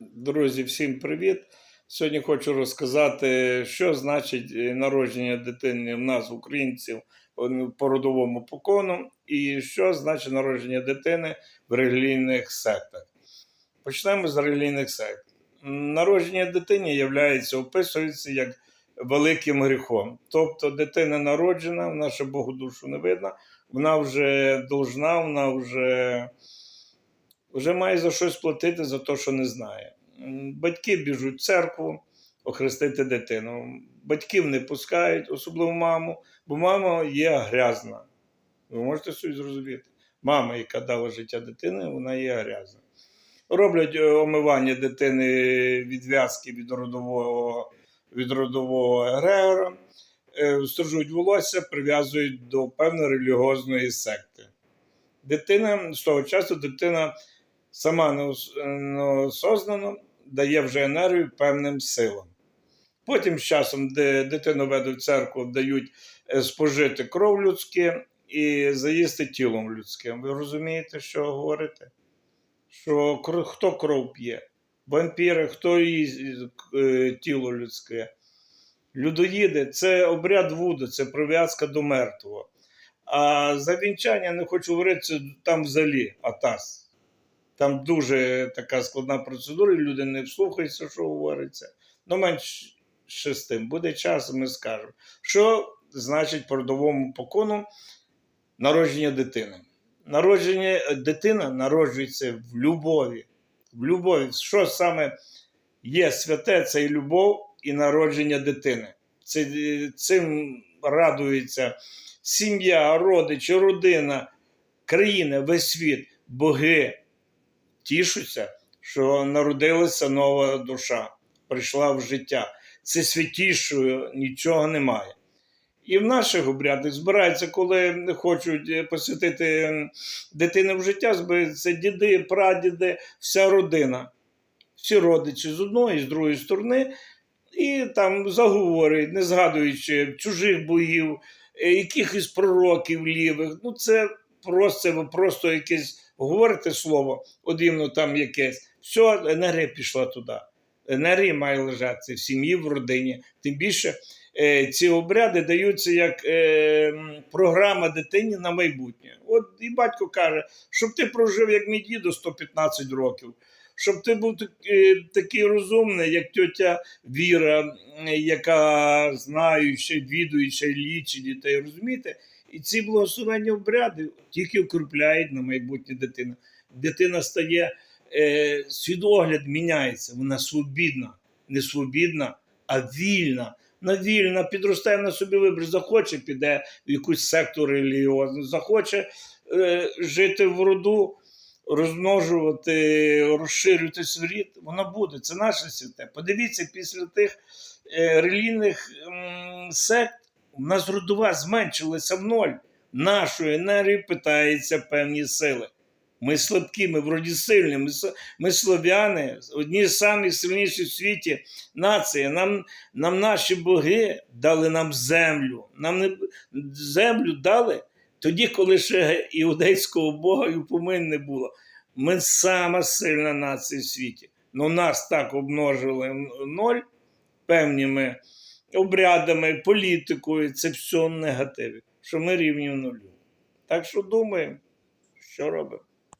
Друзі, всім привіт! Сьогодні хочу розказати, що значить е, народження дитини в нас, українців, е, по родовому покону, і що значить народження дитини в релігійних сектах. Почнемо з релігійних сект. Народження дитини являється, описується як великим гріхом. Тобто дитина народжена, вона ще Богу душу не видно, вона вже должна, вона вже вже має за щось платити за те, що не знає. Батьки біжуть в церкву охрестити дитину. Батьків не пускають, особливо маму, бо мама є грязна. Ви можете собі зрозуміти. Мама, яка дала життя дитини, вона є грязна. Роблять е, омивання дитини відв'язки від родового, від родового егрегора, е, стрижуть волосся, прив'язують до певної релігіозної секти. Дитина з того часу дитина сама неос- неосознано дає вже енергію певним силам. Потім з часом, де дитину ведуть в церкву, дають е, спожити кров людське і заїсти тілом людським. Ви розумієте, що говорите? Що хто кров п'є? Вампіри, хто їсть е, тіло людське? Людоїди це обряд вуду, це прив'язка до мертвого. А за вінчання не хочу говорити, там взагалі атас. Там дуже така складна процедура, і люди не вслухаються, що говориться. Ну, менше з тим, буде час, ми скажемо. Що значить родовому покону народження дитини? Народження дитина народжується в любові. В любові. Що саме є святе, це і любов, і народження дитини. Це, цим радується сім'я, родичі, родина, країна, весь світ, боги тішуться, що народилася нова душа, прийшла в життя. Це святішого нічого немає. І в наших обрядах збираються, коли хочуть е, посвятити дитину в життя, збираються діди, прадіди, вся родина, всі родичі з одної, з другої сторони, і там заговорюють, не згадуючи чужих богів, е, якихось пророків лівих. Ну, це просто, просто якесь говорите слово, одівно там якесь. Все, енергія пішла туди. Енергія має лежати в сім'ї, в родині. Тим більше е, ці обряди даються як е, програма дитині на майбутнє. От і батько каже, щоб ти прожив як мій дідо 115 років, щоб ти був е, такий розумний, як тьотя Віра, м, яка знаюча, відуюча, лічить дітей, розумієте? І ці благословенні обряди тільки укріпляють на майбутнє дитину. Дитина стає, е, свідогляд міняється, вона свобідна, не свобідна, а вільна. Вона вільна, підростає на собі вибір, захоче, піде в якусь секту релігіозну, захоче е, жити в роду, розмножувати, розширювати світ, вона буде. Це наше святе. Подивіться, після тих е, релігійних сект у нас родова зменшилася в ноль. Нашої енергії питається певні сили. Ми слабкі, ми вроді сильні, ми, ми слов'яни, одні з самих сильніших в світі нації. Нам, нам наші боги дали нам землю. Нам не, землю дали тоді, коли ще іудейського Бога і упомин не було. Ми сама сильна нація в світі. Ну нас так обмножили ноль певними обрядами, політикою. Це все негативі, що ми рівні в нулю. Так що думаємо, що робимо.